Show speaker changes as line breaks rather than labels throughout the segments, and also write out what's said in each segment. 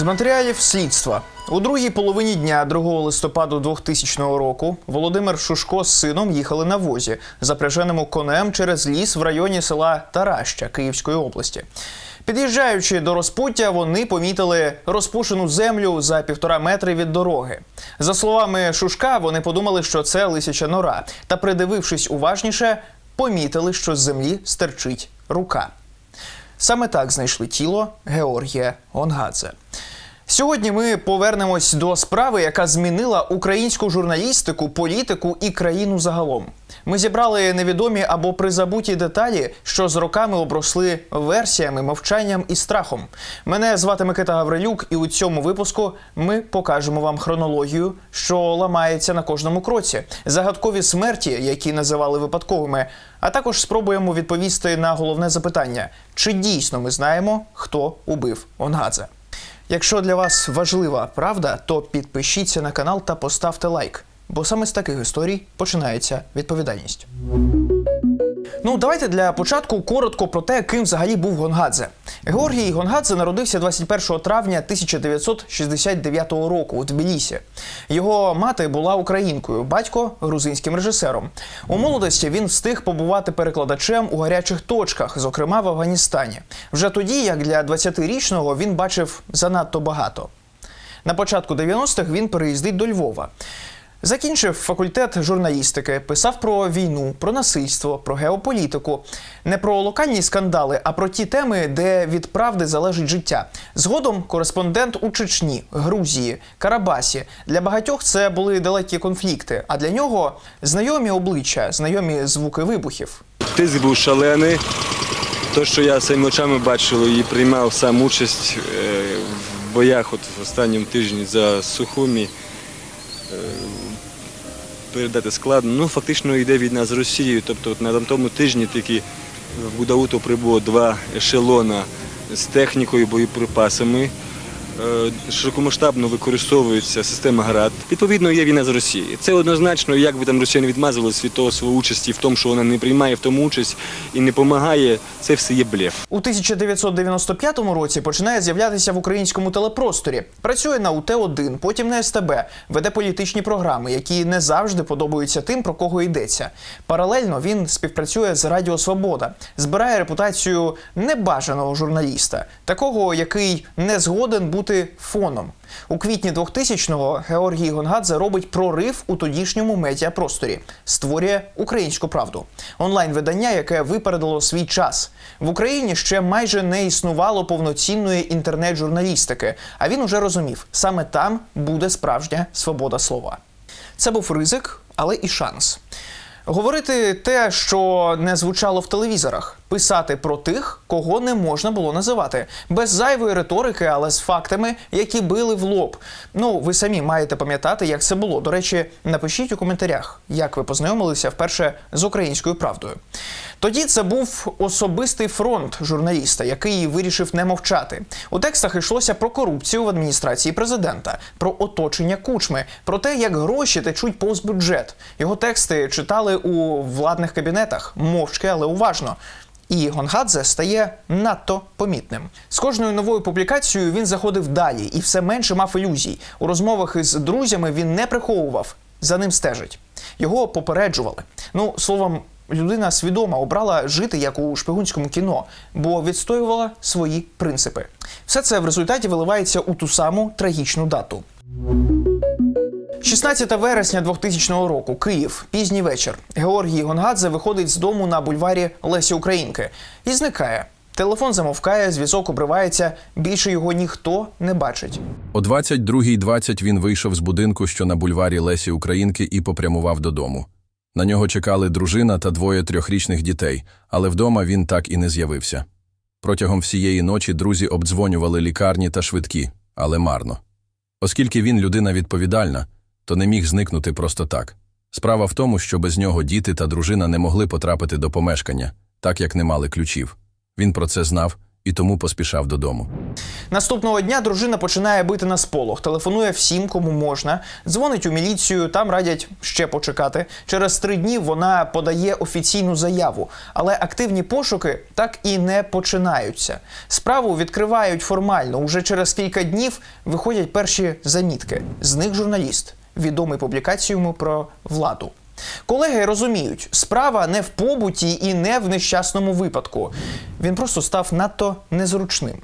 З матеріалів слідства у другій половині дня 2 листопаду 2000 року Володимир Шушко з сином їхали на возі, запряженому конем через ліс в районі села Тараща Київської області. Під'їжджаючи до розпуття, вони помітили розпушену землю за півтора метри від дороги. За словами Шушка, вони подумали, що це лисяча нора, та придивившись уважніше, помітили, що з землі стерчить рука. Саме так знайшли тіло Георгія Гонгадзе. Сьогодні ми повернемось до справи, яка змінила українську журналістику, політику і країну загалом. Ми зібрали невідомі або призабуті деталі, що з роками обросли версіями, мовчанням і страхом. Мене звати Микита Гаврилюк, і у цьому випуску ми покажемо вам хронологію, що ламається на кожному кроці, загадкові смерті, які називали випадковими. А також спробуємо відповісти на головне запитання: чи дійсно ми знаємо, хто убив Онгадзе? Якщо для вас важлива правда, то підпишіться на канал та поставте лайк, бо саме з таких історій починається відповідальність. Ну, давайте для початку коротко про те, ким взагалі був Гонгадзе. Георгій Гонгадзе народився 21 травня 1969 року у Тбілісі. Його мати була українкою, батько грузинським режисером. У молодості він встиг побувати перекладачем у гарячих точках, зокрема в Афганістані. Вже тоді, як для 20-річного, він бачив занадто багато. На початку 90-х він переїздить до Львова. Закінчив факультет журналістики, писав про війну, про насильство, про геополітику, не про локальні скандали, а про ті теми, де від правди залежить життя. Згодом кореспондент у Чечні, Грузії, Карабасі. Для багатьох це були далекі конфлікти, а для нього знайомі обличчя, знайомі звуки вибухів.
Тиск був шалений. То, що я своїми очами бачив і приймав сам участь е, в боях от в останньому тижні за Сухумі, е, передати складно. Ну, фактично йде війна з Росією. Тобто на тому тижні тільки в Будауту прибуло два ешелона з технікою, боєприпасами. Е, Широкомасштабно використовується система ГРАД. Відповідно, є війна з Росією. Це однозначно, як би там Росія не відмазувалась від того своєї участі в тому, що вона не приймає в тому участь і не допомагає. Це все є блеф.
У 1995 році починає з'являтися в українському телепросторі. Працює на УТ-1, потім на СТБ, веде політичні програми, які не завжди подобаються тим, про кого йдеться. Паралельно він співпрацює з Радіо Свобода, збирає репутацію небажаного журналіста, такого, який не згоден бути фоном. У квітні 2000-го Георгій Гонгадзе робить прорив у тодішньому медіапросторі, створює українську правду, онлайн-видання, яке випередило свій час. В Україні ще майже не існувало повноцінної інтернет-журналістики, а він уже розумів, саме там буде справжня свобода слова. Це був ризик, але і шанс. Говорити те, що не звучало в телевізорах, писати про тих, кого не можна було називати, без зайвої риторики, але з фактами, які били в лоб. Ну, ви самі маєте пам'ятати, як це було. До речі, напишіть у коментарях, як ви познайомилися вперше з українською правдою. Тоді це був особистий фронт журналіста, який вирішив не мовчати. У текстах йшлося про корупцію в адміністрації президента, про оточення кучми, про те, як гроші течуть повз бюджет. Його тексти читали у владних кабінетах мовчки, але уважно. І Гонгадзе стає надто помітним. З кожною новою публікацією він заходив далі і все менше мав ілюзій. У розмовах із друзями він не приховував, за ним стежить. Його попереджували. Ну, словом, людина свідомо обрала жити як у шпигунському кіно, бо відстоювала свої принципи. Все це в результаті виливається у ту саму трагічну дату. 16 вересня 2000 року, Київ, пізній вечір. Георгій Гонгадзе виходить з дому на бульварі Лесі Українки і зникає. Телефон замовкає, зв'язок обривається. Більше його ніхто не бачить.
О 22.20 він вийшов з будинку, що на бульварі Лесі Українки, і попрямував додому. На нього чекали дружина та двоє трьохрічних дітей, але вдома він так і не з'явився. Протягом всієї ночі друзі обдзвонювали лікарні та швидкі, але марно. Оскільки він людина відповідальна, то не міг зникнути просто так. Справа в тому, що без нього діти та дружина не могли потрапити до помешкання, так як не мали ключів. Він про це знав і тому поспішав додому.
Наступного дня дружина починає бити на сполох, телефонує всім, кому можна, дзвонить у міліцію, там радять ще почекати. Через три дні вона подає офіційну заяву, але активні пошуки так і не починаються. Справу відкривають формально. Уже через кілька днів виходять перші замітки. З них журналіст, відомий публікаціями про владу. Колеги розуміють, справа не в побуті і не в нещасному випадку. Він просто став надто незручним.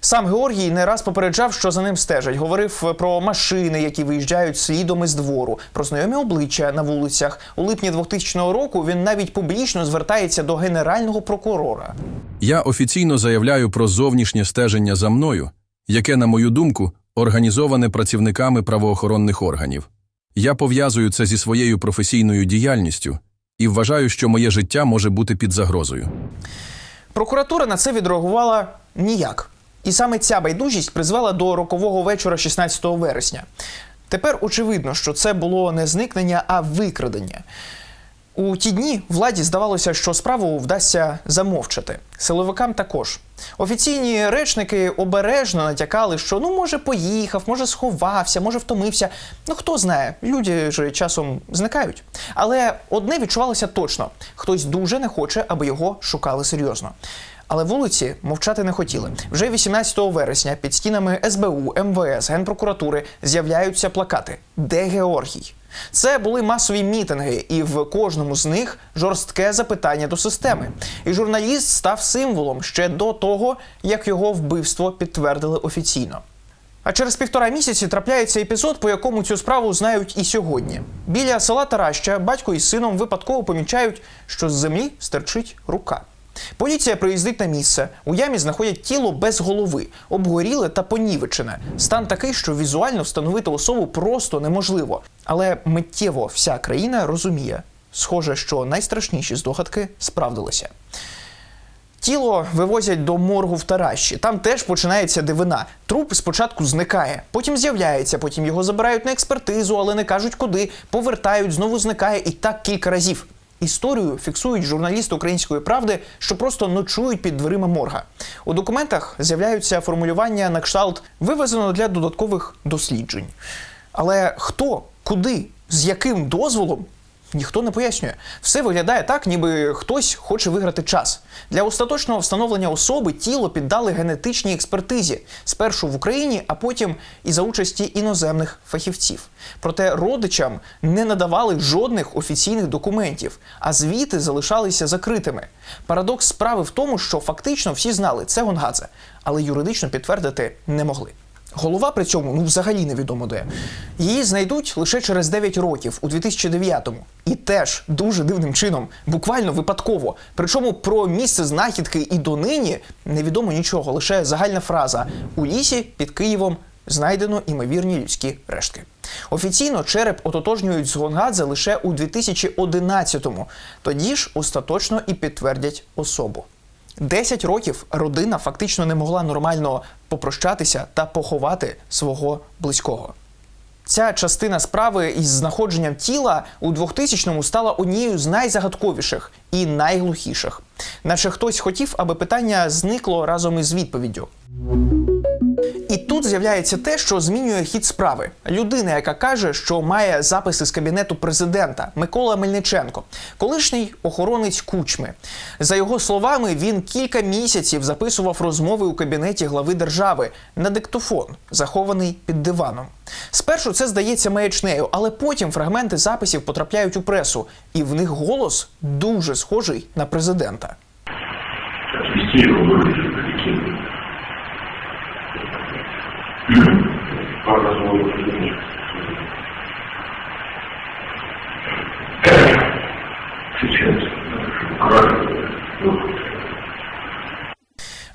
Сам Георгій не раз попереджав, що за ним стежать. Говорив про машини, які виїжджають слідом із двору, про знайомі обличчя на вулицях. У липні 2000 року він навіть публічно звертається до генерального прокурора.
Я офіційно заявляю про зовнішнє стеження за мною, яке, на мою думку, організоване працівниками правоохоронних органів. Я пов'язую це зі своєю професійною діяльністю і вважаю, що моє життя може бути під загрозою.
Прокуратура на це відреагувала ніяк. І саме ця байдужість призвела до рокового вечора 16 вересня. Тепер очевидно, що це було не зникнення, а викрадення. У ті дні владі здавалося, що справу вдасться замовчати. Силовикам також. Офіційні речники обережно натякали, що ну може поїхав, може сховався, може втомився. Ну хто знає, люди ж часом зникають. Але одне відчувалося точно: хтось дуже не хоче, аби його шукали серйозно. Але вулиці мовчати не хотіли. Вже 18 вересня під стінами СБУ, МВС, Генпрокуратури з'являються плакати Де Георгій? Це були масові мітинги, і в кожному з них жорстке запитання до системи. І журналіст став символом ще до того, як його вбивство підтвердили офіційно. А через півтора місяці трапляється епізод, по якому цю справу знають і сьогодні. Біля села Тараща батько із сином випадково помічають, що з землі стерчить рука. Поліція приїздить на місце. У ямі знаходять тіло без голови, обгоріле та понівечене. Стан такий, що візуально встановити особу просто неможливо. Але миттєво вся країна розуміє. Схоже, що найстрашніші здогадки справдилися. Тіло вивозять до моргу в Таращі. Там теж починається дивина. Труп спочатку зникає, потім з'являється, потім його забирають на експертизу, але не кажуть куди. Повертають, знову зникає і так кілька разів. Історію фіксують журналісти української правди, що просто ночують під дверима морга. У документах з'являються формулювання на кшталт вивезено для додаткових досліджень. Але хто, куди, з яким дозволом Ніхто не пояснює. Все виглядає так, ніби хтось хоче виграти час. Для остаточного встановлення особи тіло піддали генетичній експертизі спершу в Україні, а потім і за участі іноземних фахівців. Проте родичам не надавали жодних офіційних документів, а звіти залишалися закритими. Парадокс справи в тому, що фактично всі знали це Гонгадзе, але юридично підтвердити не могли. Голова при цьому ну взагалі невідомо де. Її знайдуть лише через 9 років у 2009-му. І теж дуже дивним чином, буквально випадково. Причому про місце знахідки і донині невідомо нічого, лише загальна фраза: у лісі під Києвом знайдено імовірні людські рештки. Офіційно череп ототожнюють з Гонгадзе лише у 2011-му. Тоді ж остаточно і підтвердять особу. Десять років родина фактично не могла нормально попрощатися та поховати свого близького. Ця частина справи із знаходженням тіла у 2000-му стала однією з найзагадковіших і найглухіших. Наче хтось хотів, аби питання зникло разом із відповіддю. І тут з'являється те, що змінює хід справи. Людина, яка каже, що має записи з кабінету президента Микола Мельниченко, колишній охоронець кучми. За його словами, він кілька місяців записував розмови у кабінеті глави держави на диктофон, захований під диваном. Спершу це здається маячнею, але потім фрагменти записів потрапляють у пресу, і в них голос дуже схожий на президента.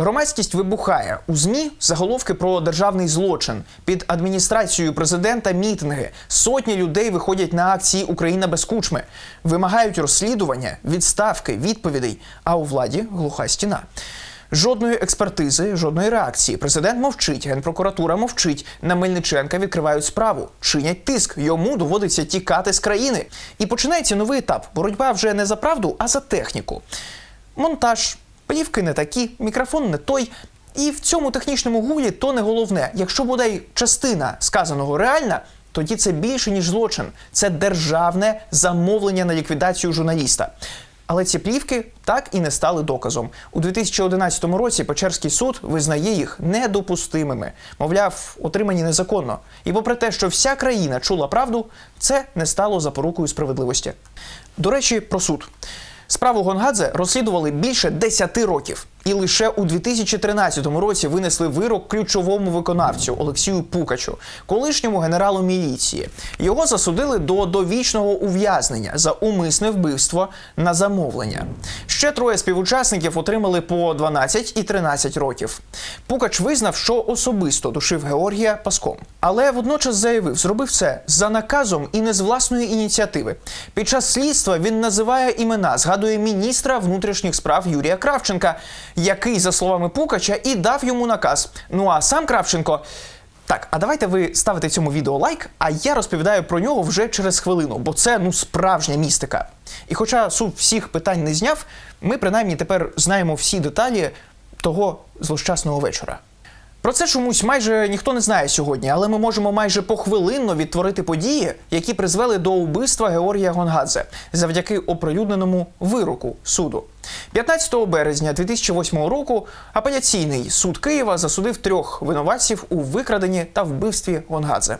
Громадськість вибухає у змі заголовки про державний злочин під адміністрацією президента. Мітинги сотні людей виходять на акції Україна без кучми, вимагають розслідування, відставки, відповідей. А у владі глуха стіна. Жодної експертизи, жодної реакції. Президент мовчить, генпрокуратура мовчить. На Мельниченка відкривають справу, чинять тиск. Йому доводиться тікати з країни. І починається новий етап. Боротьба вже не за правду, а за техніку. Монтаж, Плівки не такі, мікрофон не той. І в цьому технічному гулі то не головне. Якщо бодай частина сказаного реальна, тоді це більше ніж злочин. Це державне замовлення на ліквідацію журналіста. Але ці плівки так і не стали доказом. У 2011 році Печерський суд визнає їх недопустимими. Мовляв, отримані незаконно. І попри те, що вся країна чула правду, це не стало запорукою справедливості. До речі, про суд. Справу Гонгадзе розслідували більше 10 років. І лише у 2013 році винесли вирок ключовому виконавцю Олексію Пукачу, колишньому генералу міліції. Його засудили до довічного ув'язнення за умисне вбивство на замовлення. Ще троє співучасників отримали по 12 і 13 років. Пукач визнав, що особисто душив Георгія паском, але водночас заявив, зробив це за наказом і не з власної ініціативи. Під час слідства він називає імена, згадує міністра внутрішніх справ Юрія Кравченка, який, за словами Пукача, і дав йому наказ. Ну а сам Кравченко. Так, а давайте ви ставите цьому відео лайк, а я розповідаю про нього вже через хвилину, бо це ну справжня містика. І хоча суд всіх питань не зняв, ми принаймні тепер знаємо всі деталі того злощасного вечора. Про це чомусь майже ніхто не знає сьогодні, але ми можемо майже похвилинно відтворити події, які призвели до убивства Георгія Гонгадзе завдяки оприлюдненому вироку суду. 15 березня 2008 року апеляційний суд Києва засудив трьох винуватців у викраденні та вбивстві Гонгадзе.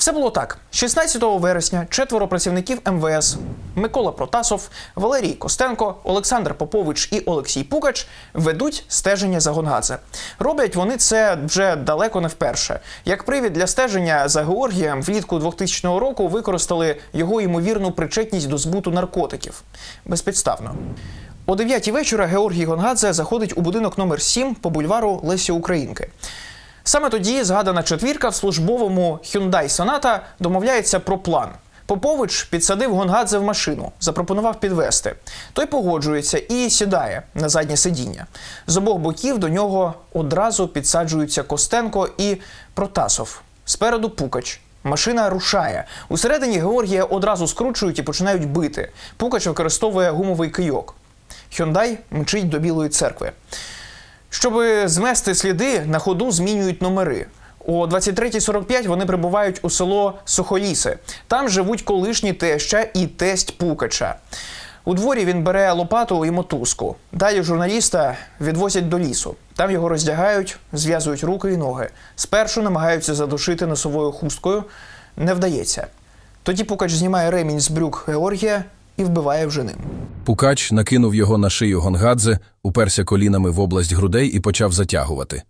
Все було так: 16 вересня четверо працівників МВС Микола Протасов, Валерій Костенко, Олександр Попович і Олексій Пукач ведуть стеження за Гонгадзе. Роблять вони це вже далеко не вперше. Як привід для стеження за Георгієм влітку 2000 року використали його ймовірну причетність до збуту наркотиків безпідставно. О 9 вечора Георгій Гонгадзе заходить у будинок номер 7 по бульвару Лесі Українки. Саме тоді згадана четвірка в службовому Hyundai Sonata домовляється про план. Попович підсадив Гонгадзе в машину, запропонував підвести. Той погоджується і сідає на заднє сидіння. З обох боків до нього одразу підсаджуються Костенко і Протасов. Спереду Пукач. Машина рушає. Усередині Георгія одразу скручують і починають бити. Пукач використовує гумовий кийок. Hyundai мчить до Білої церкви. Щоб змести сліди, на ходу змінюють номери. О 23.45 вони прибувають у село Сухоліси. Там живуть колишні теща і тесть Пукача. У дворі він бере лопату і мотузку. Далі журналіста відвозять до лісу. Там його роздягають, зв'язують руки і ноги. Спершу намагаються задушити носовою хусткою. Не вдається. Тоді Пукач знімає ремінь з брюк Георгія і вбиває вже ним.
Пукач накинув його на шию Гонгадзе, уперся колінами в область грудей і почав затягувати.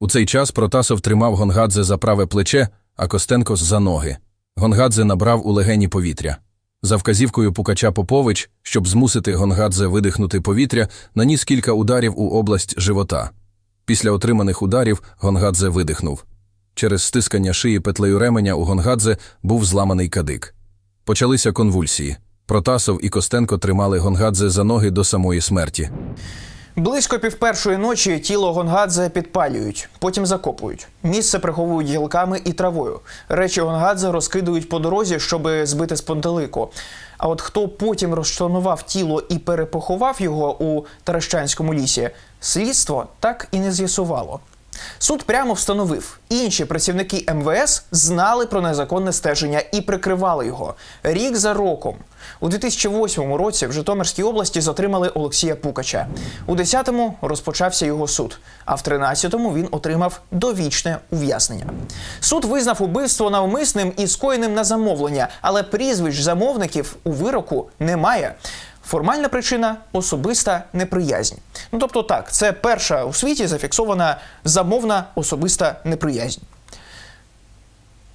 У цей час Протасов тримав Гонгадзе за праве плече, а Костенко за ноги. Гонгадзе набрав у легені повітря. За вказівкою Пукача Попович, щоб змусити Гонгадзе видихнути повітря, наніс кілька ударів у область живота. Після отриманих ударів Гонгадзе видихнув. Через стискання шиї петлею ременя у Гонгадзе був зламаний кадик. Почалися конвульсії. Протасов і Костенко тримали Гонгадзе за ноги до самої смерті.
Близько півпершої ночі тіло Гонгадзе підпалюють, потім закопують. Місце приховують гілками і травою. Речі Гонгадзе розкидують по дорозі, щоб збити з пантелику. А от хто потім розчленував тіло і перепоховав його у Таращанському лісі, слідство так і не з'ясувало. Суд прямо встановив, інші працівники МВС знали про незаконне стеження і прикривали його рік за роком. У 2008 році в Житомирській області затримали Олексія Пукача. У 10-му розпочався його суд, а в 13-му він отримав довічне ув'язнення. Суд визнав убивство навмисним і скоєним на замовлення, але прізвищ замовників у вироку немає. Формальна причина особиста неприязнь. Ну тобто, так, це перша у світі зафіксована замовна особиста неприязнь.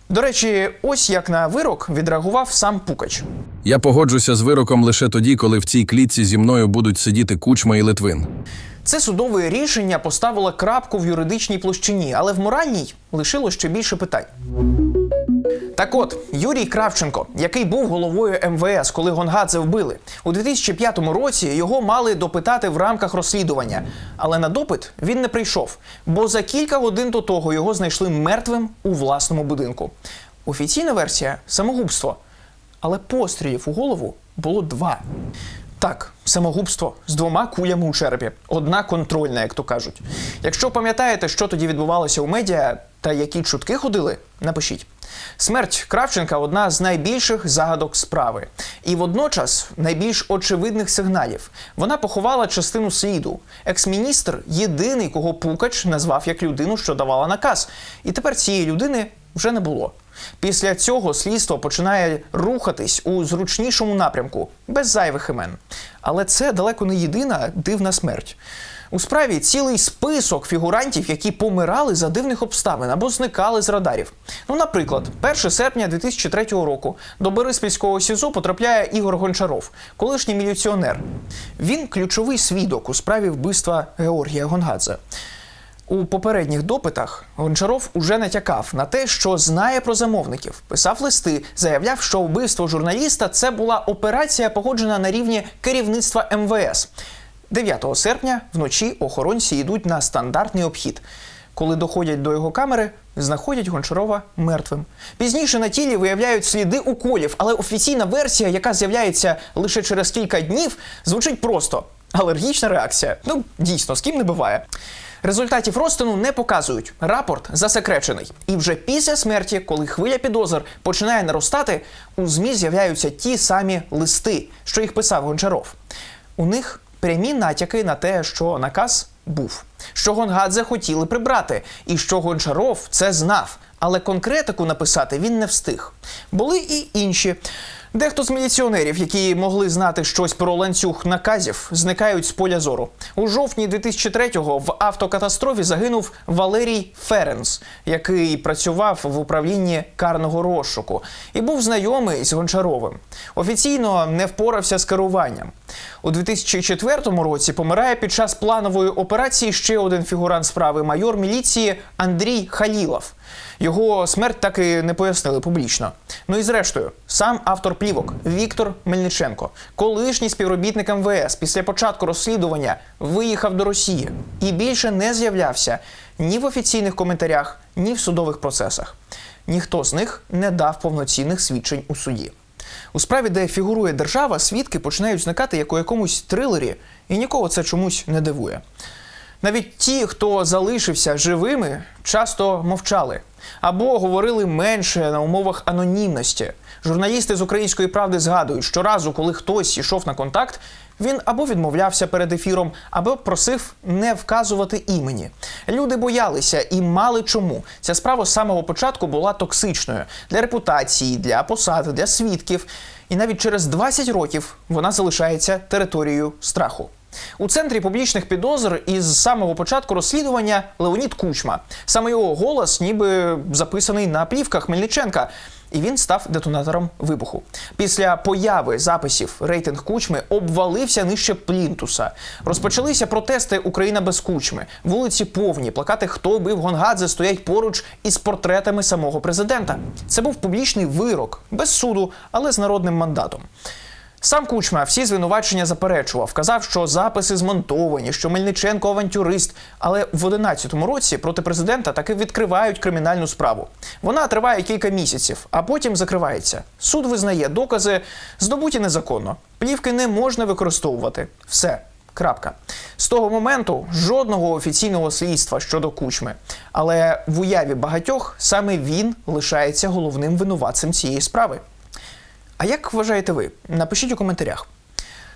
До речі, ось як на вирок відреагував сам Пукач.
Я погоджуся з вироком лише тоді, коли в цій клітці зі мною будуть сидіти Кучма і Литвин.
Це судове рішення поставило крапку в юридичній площині, але в моральній лишило ще більше питань. Так от, Юрій Кравченко, який був головою МВС, коли Гонгадзе вбили, у 2005 році його мали допитати в рамках розслідування. Але на допит він не прийшов, бо за кілька годин до того його знайшли мертвим у власному будинку. Офіційна версія самогубство. Але пострілів у голову було два. Так, самогубство з двома кулями у черепі. Одна контрольна, як то кажуть. Якщо пам'ятаєте, що тоді відбувалося у медіа та які чутки ходили, напишіть. Смерть Кравченка одна з найбільших загадок справи, і водночас найбільш очевидних сигналів. Вона поховала частину сліду. Екс-міністр єдиний, кого Пукач назвав як людину, що давала наказ. І тепер цієї людини вже не було. Після цього слідство починає рухатись у зручнішому напрямку, без зайвих імен. Але це далеко не єдина дивна смерть. У справі цілий список фігурантів, які помирали за дивних обставин або зникали з радарів. Ну, наприклад, 1 серпня 2003 року до Бориспільського СІЗО потрапляє Ігор Гончаров, колишній міліціонер. Він ключовий свідок у справі вбивства Георгія Гонгадзе. У попередніх допитах Гончаров уже натякав на те, що знає про замовників, писав листи, заявляв, що вбивство журналіста це була операція, погоджена на рівні керівництва МВС. 9 серпня вночі охоронці йдуть на стандартний обхід. Коли доходять до його камери, знаходять Гончарова мертвим. Пізніше на тілі виявляють сліди уколів, але офіційна версія, яка з'являється лише через кілька днів, звучить просто алергічна реакція. Ну, дійсно, з ким не буває. Результатів розтину не показують. Рапорт засекречений. І вже після смерті, коли хвиля підозр починає наростати, у ЗМІ з'являються ті самі листи, що їх писав Гончаров. У них прямі натяки на те, що наказ був, що Гонгадзе хотіли прибрати, і що Гончаров це знав. Але конкретику написати він не встиг. Були і інші. Дехто з міліціонерів, які могли знати щось про ланцюг наказів, зникають з поля зору. У жовтні 2003-го в автокатастрофі загинув Валерій Ференс, який працював в управлінні карного розшуку і був знайомий з Гончаровим. Офіційно не впорався з керуванням. У 2004 році помирає під час планової операції ще один фігурант справи майор міліції Андрій Халілов. Його смерть так і не пояснили публічно. Ну і зрештою, сам автор плівок Віктор Мельниченко, колишній співробітник МВС, після початку розслідування виїхав до Росії і більше не з'являвся ні в офіційних коментарях, ні в судових процесах. Ніхто з них не дав повноцінних свідчень у суді. У справі, де фігурує держава, свідки починають зникати як у якомусь трилері, і нікого це чомусь не дивує. Навіть ті, хто залишився живими, часто мовчали або говорили менше на умовах анонімності. Журналісти з української правди згадують, що разу, коли хтось йшов на контакт, він або відмовлявся перед ефіром, або просив не вказувати імені. Люди боялися і мали чому. Ця справа з самого початку була токсичною для репутації, для посад, для свідків. І навіть через 20 років вона залишається територією страху. У центрі публічних підозр із самого початку розслідування Леонід Кучма. Саме його голос, ніби записаний на плівках Мельниченка. І він став детонатором вибуху. Після появи записів рейтинг кучми обвалився нижче плінтуса. Розпочалися протести Україна без кучми. Вулиці повні, плакати Хто бив Гонгадзе стоять поруч із портретами самого президента. Це був публічний вирок без суду, але з народним мандатом. Сам Кучма всі звинувачення заперечував, казав, що записи змонтовані, що Мельниченко авантюрист. Але в 11-му році проти президента таки відкривають кримінальну справу. Вона триває кілька місяців, а потім закривається. Суд визнає докази здобуті незаконно. Плівки не можна використовувати. Все. Крапка. З того моменту жодного офіційного слідства щодо кучми. Але в уяві багатьох саме він лишається головним винуватцем цієї справи. А як вважаєте ви? Напишіть у коментарях.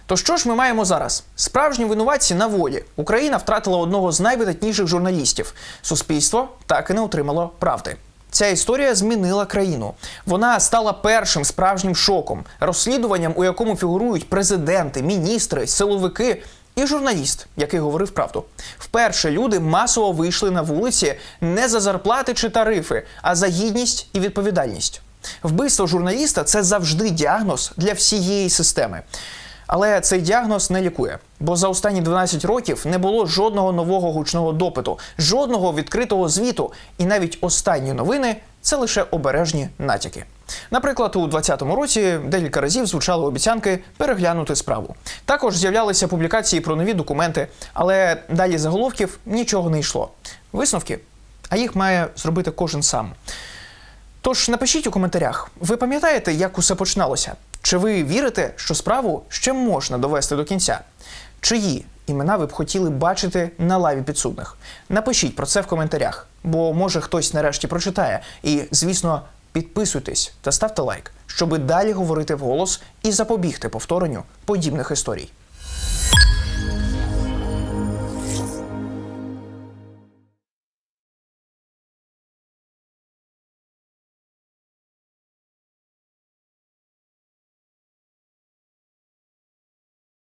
То що ж ми маємо зараз? Справжні винуватці на волі. Україна втратила одного з найвидатніших журналістів. Суспільство так і не отримало правди. Ця історія змінила країну. Вона стала першим справжнім шоком, розслідуванням, у якому фігурують президенти, міністри, силовики і журналіст, який говорив правду. Вперше люди масово вийшли на вулиці не за зарплати чи тарифи, а за гідність і відповідальність. Вбивство журналіста це завжди діагноз для всієї системи. Але цей діагноз не лікує, бо за останні 12 років не було жодного нового гучного допиту, жодного відкритого звіту, і навіть останні новини це лише обережні натяки. Наприклад, у 2020 році декілька разів звучали обіцянки переглянути справу. Також з'являлися публікації про нові документи, але далі заголовків нічого не йшло. Висновки, а їх має зробити кожен сам. Тож напишіть у коментарях, ви пам'ятаєте, як усе починалося? Чи ви вірите, що справу ще можна довести до кінця? Чиї імена ви б хотіли бачити на лаві підсудних? Напишіть про це в коментарях, бо може хтось нарешті прочитає. І, звісно, підписуйтесь та ставте лайк, щоби далі говорити вголос і запобігти повторенню подібних історій.